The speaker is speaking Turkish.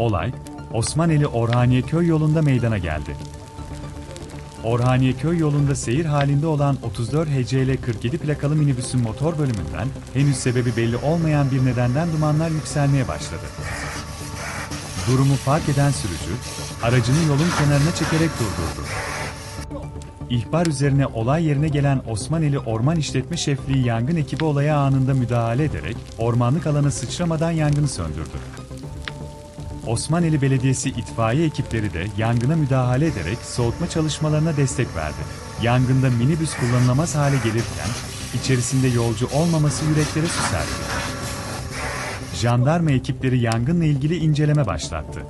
Olay, Osmaneli Orhaniye köy yolunda meydana geldi. Orhaniye köy yolunda seyir halinde olan 34 HCL 47 plakalı minibüsün motor bölümünden henüz sebebi belli olmayan bir nedenden dumanlar yükselmeye başladı. Durumu fark eden sürücü, aracını yolun kenarına çekerek durdurdu. İhbar üzerine olay yerine gelen Osmaneli Orman İşletme Şefliği yangın ekibi olaya anında müdahale ederek ormanlık alana sıçramadan yangını söndürdü. Osmaneli Belediyesi itfaiye ekipleri de yangına müdahale ederek soğutma çalışmalarına destek verdi. Yangında minibüs kullanılamaz hale gelirken içerisinde yolcu olmaması yüreklere su. Jandarma ekipleri yangınla ilgili inceleme başlattı.